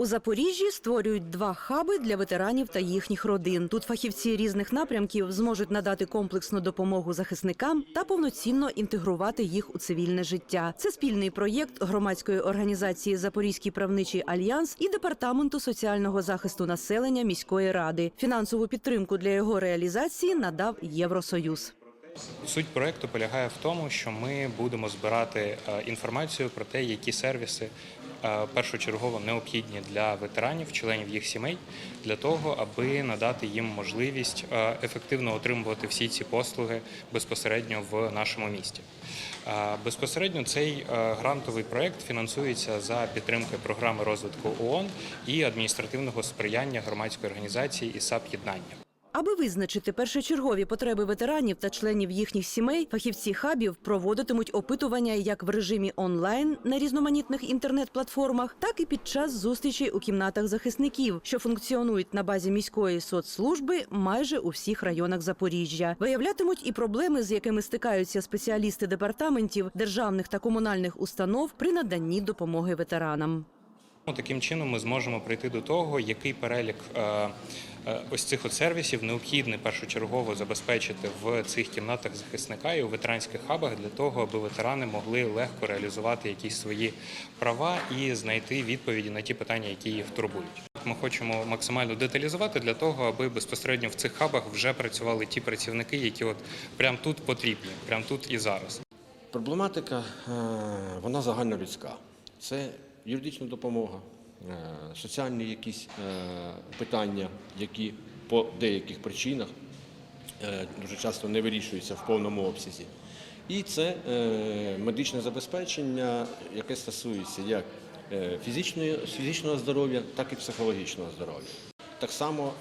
У Запоріжжі створюють два хаби для ветеранів та їхніх родин. Тут фахівці різних напрямків зможуть надати комплексну допомогу захисникам та повноцінно інтегрувати їх у цивільне життя. Це спільний проєкт громадської організації Запорізький правничий альянс і департаменту соціального захисту населення міської ради. Фінансову підтримку для його реалізації надав Євросоюз. Суть проекту полягає в тому, що ми будемо збирати е, інформацію про те, які сервіси першочергово необхідні для ветеранів, членів їх сімей, для того, аби надати їм можливість е, ефективно отримувати всі ці послуги безпосередньо в нашому місті. Е, Безпосередньо цей е, грантовий проект фінансується за підтримки програми розвитку ООН і адміністративного сприяння громадської організації ІСАП єднання. Аби визначити першочергові потреби ветеранів та членів їхніх сімей, фахівці хабів проводитимуть опитування як в режимі онлайн на різноманітних інтернет-платформах, так і під час зустрічей у кімнатах захисників, що функціонують на базі міської соцслужби майже у всіх районах Запоріжжя. Виявлятимуть і проблеми, з якими стикаються спеціалісти департаментів державних та комунальних установ при наданні допомоги ветеранам. Таким чином ми зможемо прийти до того, який перелік е, е, ось цих от сервісів необхідний першочергово забезпечити в цих кімнатах захисника і у ветеранських хабах для того, аби ветерани могли легко реалізувати якісь свої права і знайти відповіді на ті питання, які їх турбують. Ми хочемо максимально деталізувати для того, аби безпосередньо в цих хабах вже працювали ті працівники, які от прямо тут потрібні, прямо тут і зараз. Проблематика е, вона загальнолюдська. Це юридична допомога, е, соціальні якісь е, питання, які по деяких причинах е, дуже часто не вирішуються в повному обсязі. І це медичне забезпечення, яке стосується як фізичного здоров'я, так і психологічного здоров'я. Так само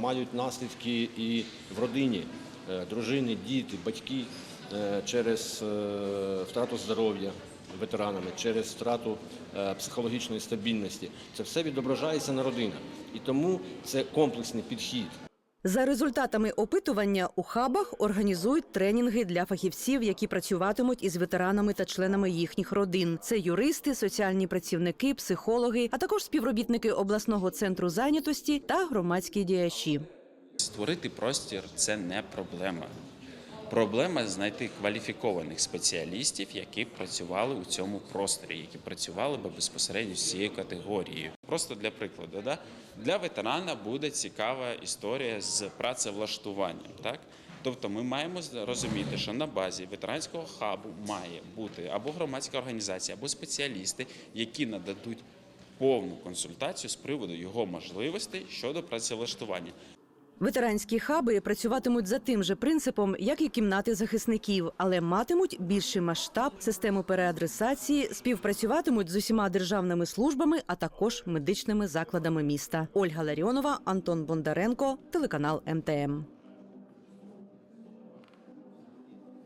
мають наслідки і в родині дружини, діти, батьки через втрату здоров'я ветеранами, через втрату е, психологічної стабільності. Це все відображається на родинах. І тому це комплексний підхід. За результатами опитування у хабах організують тренінги для фахівців, які працюватимуть із ветеранами та членами їхніх родин. Це юристи, соціальні працівники, психологи, а також співробітники обласного центру зайнятості та громадські діячі. Створити простір це не проблема. Проблема знайти кваліфікованих спеціалістів, які б працювали у цьому просторі, які працювали би безпосередньо з цією категорією. Просто для прикладу, да? для ветерана буде цікава історія з працевлаштуванням. Так? Тобто ми маємо розуміти, що на базі ветеранського хабу має бути або громадська організація, або спеціалісти, які нададуть повну консультацію з приводу його можливостей щодо працевлаштування. Ветеранські хаби працюватимуть за тим же принципом, як і кімнати захисників, але матимуть більший масштаб, систему переадресації, співпрацюватимуть з усіма державними службами, а також медичними закладами міста. Ольга Ларіонова, Антон Бондаренко, телеканал МТМ.